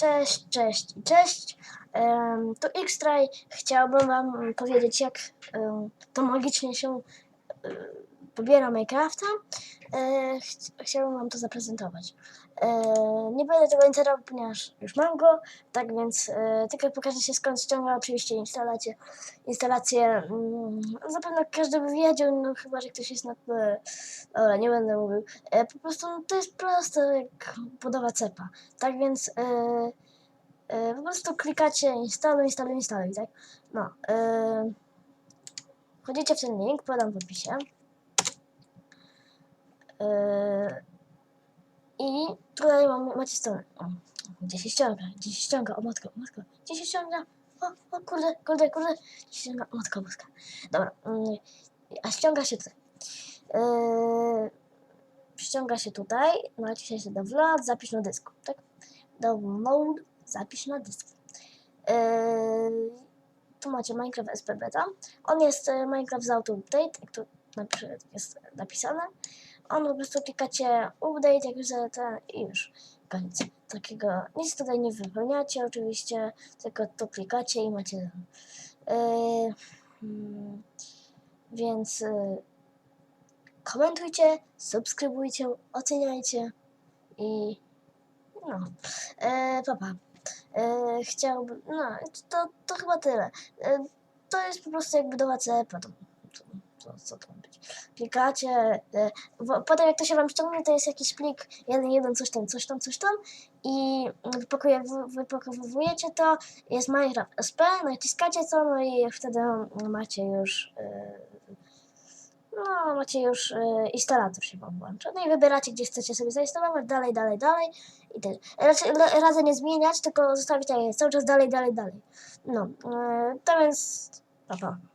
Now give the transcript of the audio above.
Cześć, cześć cześć. Em, tu Xtray. Chciałbym wam powiedzieć, jak em, to magicznie się e, pobiera Minecrafta. E, ch chciałbym wam to zaprezentować. E, nie będę tego interował, ponieważ już mam go, tak więc e, tylko pokażę się skąd ściąga oczywiście instalację. Instalację, mm, zapewne każdy by wiedział, no chyba, że ktoś jest na... E, dobra, nie będę mówił. E, po prostu no, to jest proste jak budowa cepa. Tak więc e, e, po prostu klikacie instaluj, instaluj, instaluj, tak? No. E, wchodzicie w ten link, podam w opisie. E, I tutaj mam, macie stronę. O, gdzie się ściąga? Gdzie się ściąga? O matko, o matko. Gdzie się ściąga? O, o kurde, kurde, kurde. Gdzie się ściąga? O matko. Dobra. mm, A ściąga się tutaj. Yy, ściąga się tutaj, naciska się download, zapisz na dysku, tak? Download, zapisz na dysku. Yy, tu macie Minecraft SP Beta. On jest e, Minecraft z Auto Update, jak tu jest napisane. On po prostu klikacie update, jak już ten i już. Koniec. Takiego nic tutaj nie wypełniacie oczywiście, tylko tu klikacie i macie. Yy, mm, więc yy, komentujcie, subskrybujcie, oceniajcie i no, e, papa. E, chciałbym, no, to, to chyba tyle. E, to jest po prostu jak budowa cepa. To, co to ma być? Klikacie, e, wo- potem jak to się wam ściągnie, to jest jakiś plik, jeden, jeden, coś tam, coś tam, coś tam i wypakuje, wy- wypakowujecie to, jest Minecraft SP, naciskacie to, no i wtedy macie już e, no, macie już y, instalator się wam włącza. No i wybieracie, gdzie chcecie sobie zainstalować, dalej, dalej, dalej i tyle. Raczej nie zmieniać, tylko zostawić cały czas dalej, dalej, dalej. No, to więc, pa, pa.